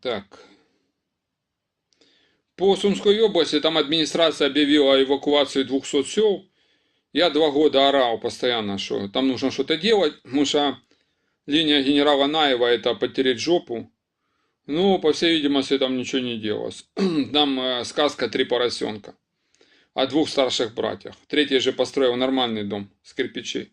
Так. По Сумской области там администрация объявила эвакуацию 200 сел. Я два года орал постоянно, что там нужно что-то делать, потому что линия генерала Наева это потереть жопу. Ну, по всей видимости, там ничего не делалось. Там э, сказка «Три поросенка» о двух старших братьях. Третий же построил нормальный дом с кирпичей.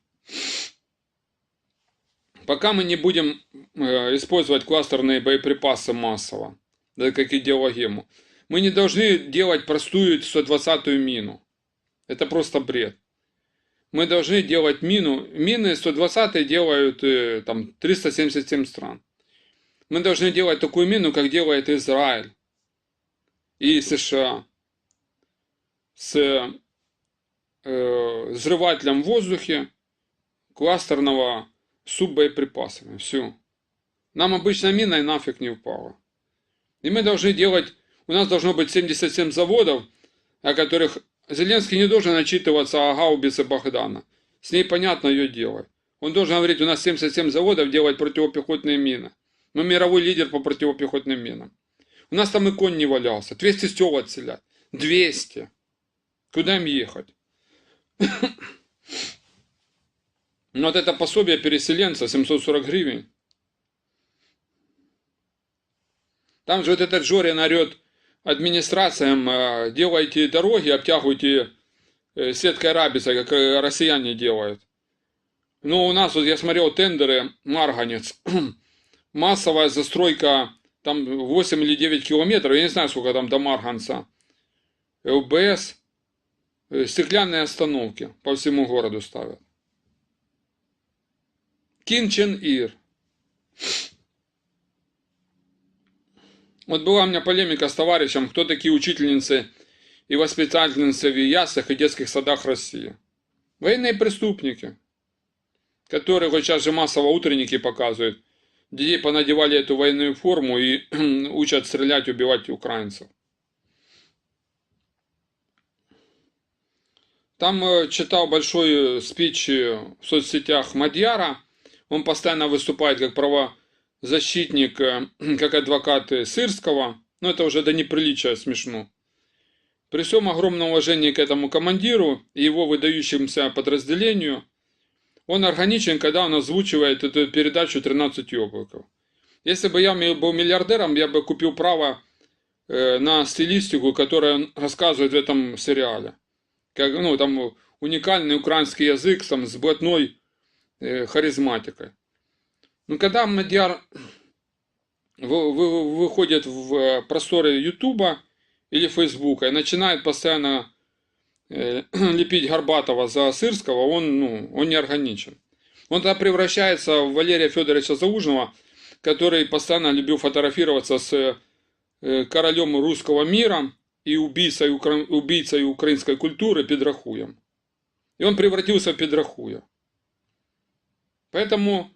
Пока мы не будем э, использовать кластерные боеприпасы массово, да как идеологему, мы не должны делать простую 120-ю мину. Это просто бред. Мы должны делать мину. Мины 120 делают э, там 377 стран. Мы должны делать такую мину, как делает Израиль и США. С э, взрывателем в воздухе кластерного суббоеприпасами. Все. Нам обычно мина и нафиг не упала. И мы должны делать, у нас должно быть 77 заводов, о которых Зеленский не должен отчитываться о гаубице Богдана. С ней понятно ее делать. Он должен говорить, у нас 77 заводов делать противопехотные мины. Мы мировой лидер по противопехотным минам. У нас там и конь не валялся. 200 стел отселять. 200. Куда им ехать? Но вот это пособие переселенца 740 гривен. Там же вот этот Жорин орет администрациям, э, делайте дороги, обтягивайте э, сеткой рабица, как э, россияне делают. Но у нас, вот я смотрел тендеры, Марганец, массовая застройка, там 8 или 9 километров, я не знаю, сколько там до Марганца, ЛБС, стеклянные остановки по всему городу ставят. Ким Чен Ир. Вот была у меня полемика с товарищем, кто такие учительницы и воспитательницы в яслях и детских садах России. Военные преступники, которые вот сейчас же массово утренники показывают. Детей понадевали эту военную форму и учат стрелять, убивать украинцев. Там э, читал большой спич в соцсетях Мадьяра, он постоянно выступает как правозащитник, э, как адвокат Сырского. Но это уже до неприличия смешно. При всем огромном уважении к этому командиру и его выдающемуся подразделению, он органичен, когда он озвучивает эту передачу «13 облаков». Если бы я был миллиардером, я бы купил право э, на стилистику, которую он рассказывает в этом сериале. Как, ну, там уникальный украинский язык там, с блатной Э, харизматикой. Но когда Мадьяр выходит в э, просторы Ютуба или Фейсбука и начинает постоянно э, лепить Горбатова за Сырского, он, ну, он не органичен. Он тогда превращается в Валерия Федоровича Заужного, который постоянно любил фотографироваться с королем русского мира и убийцей, убийцей украинской культуры Педрахуем. И он превратился в Педрахуя. Поэтому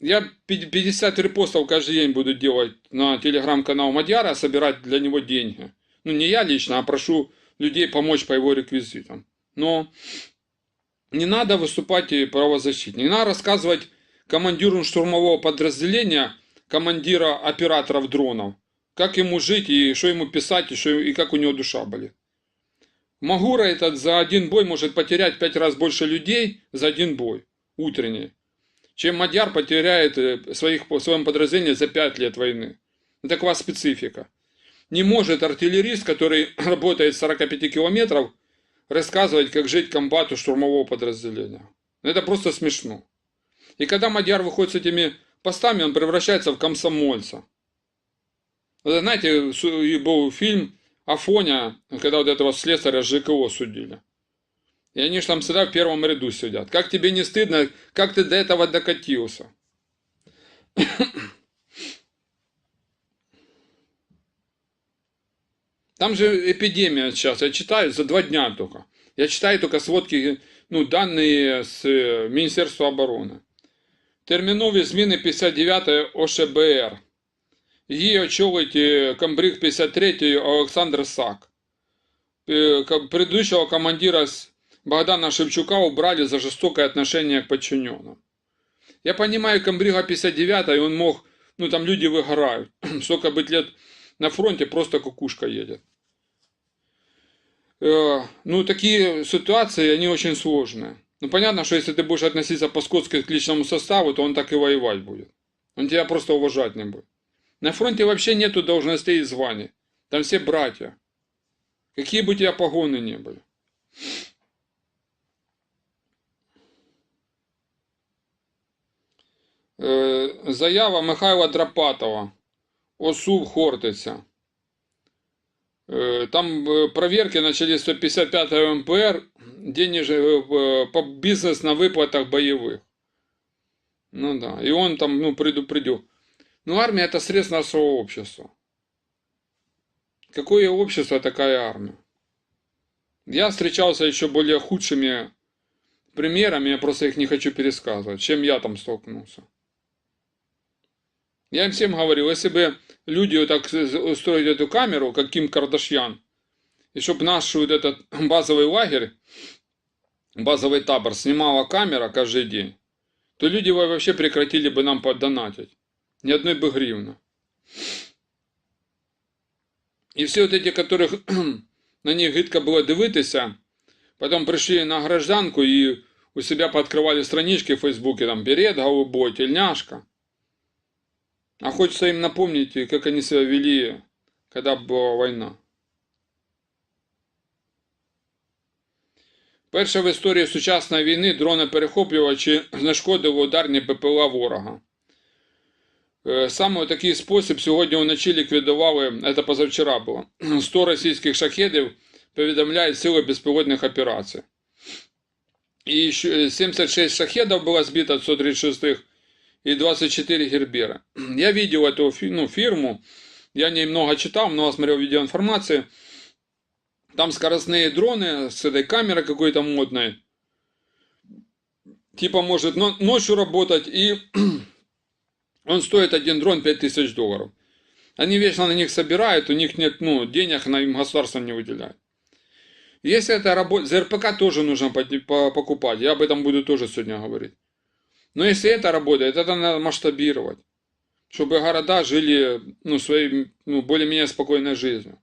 я 50 репостов каждый день буду делать на телеграм-канал Мадьяра, собирать для него деньги. Ну, не я лично, а прошу людей помочь по его реквизитам. Но не надо выступать и правозащитник. Не надо рассказывать командиру штурмового подразделения, командира операторов дронов, как ему жить и что ему писать, и, что, и как у него душа болит. Магура этот за один бой может потерять пять раз больше людей за один бой утренней, чем Мадьяр потеряет э, своих, в своем подразделении за 5 лет войны. Такова специфика. Не может артиллерист, который работает с 45 километров, рассказывать, как жить комбату штурмового подразделения. Это просто смешно. И когда Мадьяр выходит с этими постами, он превращается в комсомольца. Знаете, был фильм Афоня, когда вот этого слесаря ЖКО судили. И они же там всегда в первом ряду сидят. Как тебе не стыдно, как ты до этого докатился? Там же эпидемия сейчас, я читаю за два дня только. Я читаю только сводки, ну, данные с э, Министерства обороны. Термінові зміни 59 ОШБР. Її очолить комбриг 53 Олександр Сак. Предыдущего командира Богдана Шевчука убрали за жестокое отношение к подчиненным. Я понимаю, комбрига 59 и он мог ну там люди выгорают. Сколько быть лет на фронте, просто кукушка едет. Э, ну, такие ситуации, они очень сложные. Ну, понятно, что если ты будешь относиться по-скотски к личному составу, то он так и воевать будет. Он тебя просто уважать не будет. На фронте вообще нету должностей и званий. Там все братья. Какие бы у тебя погоны не были. Заява Михайла Драпатова. ОСУ Хортиця. Там проверки начали 155 МПР денеж... по бизнес на выплатах боевых. Ну да. И он там, ну, предупредил. Ну, армия это средство нашего общества. Какое общество, такая армия? Я встречался еще более худшими примерами, я просто их не хочу пересказывать, чем я там столкнулся. Я им всем говорил, если бы люди вот так устроили эту камеру, как Ким Кардашьян, и чтобы наш вот этот базовый лагерь, базовый табор снимала камера каждый день, то люди вообще прекратили бы нам поддонатить. Ни одной бы гривны. І всі от эти, которых на них гидко было дивитися, потом пришли на гражданку и у себя пооткрывали странички в Фейсбуке, там, берет голубой, тельняшка. А хочется им напомнить, как они себя вели, когда была война. Перша в історії сучасної війни дрони-перехоплювачі знешкодили ударні ППЛА ворога. Е, саме у такий спосіб сьогодні вночі ліквідували, це позавчора було, 100 російських шахедів повідомляють сили безпілотних операцій. І 76 шахедов было сбито от 136 и 24 гербера. Я видел эту ну, фирму, я немного читал, много смотрел видеоинформации. Там скоростные дроны с этой камерой какой-то модной. Типа может ночью работать и Он стоит один дрон 5000 долларов. Они вечно на них собирают, у них нет ну, денег, на им государство не выделяет. Если это работа, за РПК тоже нужно покупать, я об этом буду тоже сегодня говорить. Но если это работает, это надо масштабировать, чтобы города жили ну, своей ну, более-менее спокойной жизнью.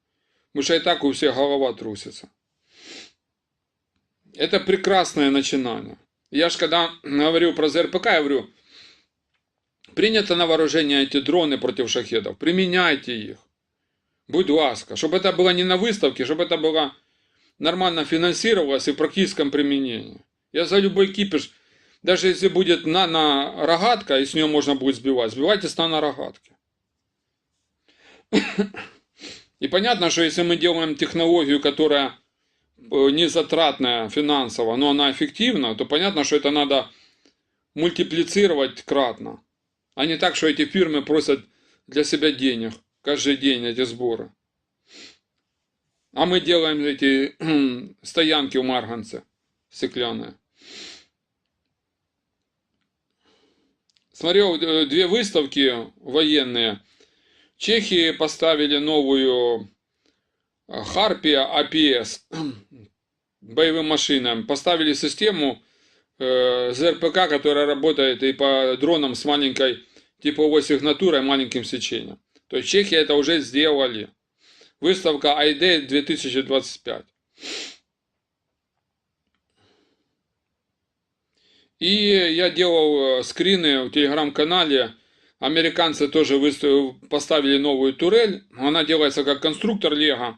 Потому что и так у всех голова трусится. Это прекрасное начинание. Я же когда говорю про ЗРПК, я говорю, Принято на вооружение эти дроны против шахедов. Применяйте их. Будь ласка. Чтобы это было не на выставке, чтобы это было нормально финансировалось и в практическом применении. Я за любой кипиш, даже если будет нано-рогатка, и с нее можно будет сбивать, сбивайте с нано-рогатки. И понятно, что если мы делаем технологию, которая э, не затратная финансово, но она эффективна, то понятно, что это надо мультиплицировать кратно. А не так, что эти фирмы просят для себя денег каждый день эти сборы. А мы делаем эти стоянки у Марганца стеклянные. Смотрел э, две выставки военные. Чехии поставили новую э, Харпия АПС боевым машинам. Поставили систему э, ЗРПК, которая работает и по дронам с маленькой типовой сигнатурой, маленьким сечением. То есть Чехия это уже сделали. Выставка ID 2025. И я делал э, скрины в телеграм-канале. Американцы тоже выставили, поставили новую турель. Она делается как конструктор Лего.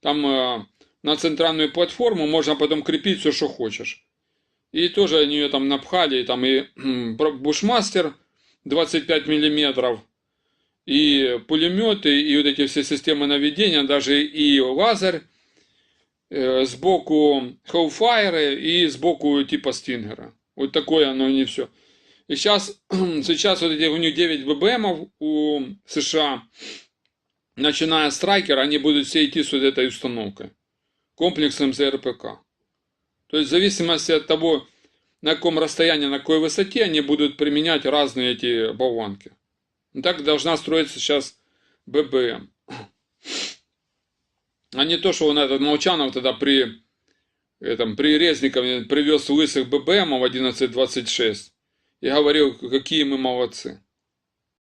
Там э, на центральную платформу можно потом крепить все, что хочешь. И тоже они ее там напхали, там и бушмастер 25 миллиметров, и пулеметы, и вот эти все системы наведения, даже и лазер, э, сбоку Hellfire и сбоку типа Стингера. Вот такое оно не все. И сейчас, сейчас вот эти у них 9 ББМов у США, начиная с Страйкера, они будут все идти с вот этой установкой. Комплексом ЗРПК. То есть в зависимости от того, на каком расстоянии, на какой высоте они будут применять разные эти болванки. Так должна строиться сейчас ББМ. А не то, что он этот Молчанов тогда при, этом, при Резникове привез лысых ББМов 1126 и говорил, какие мы молодцы.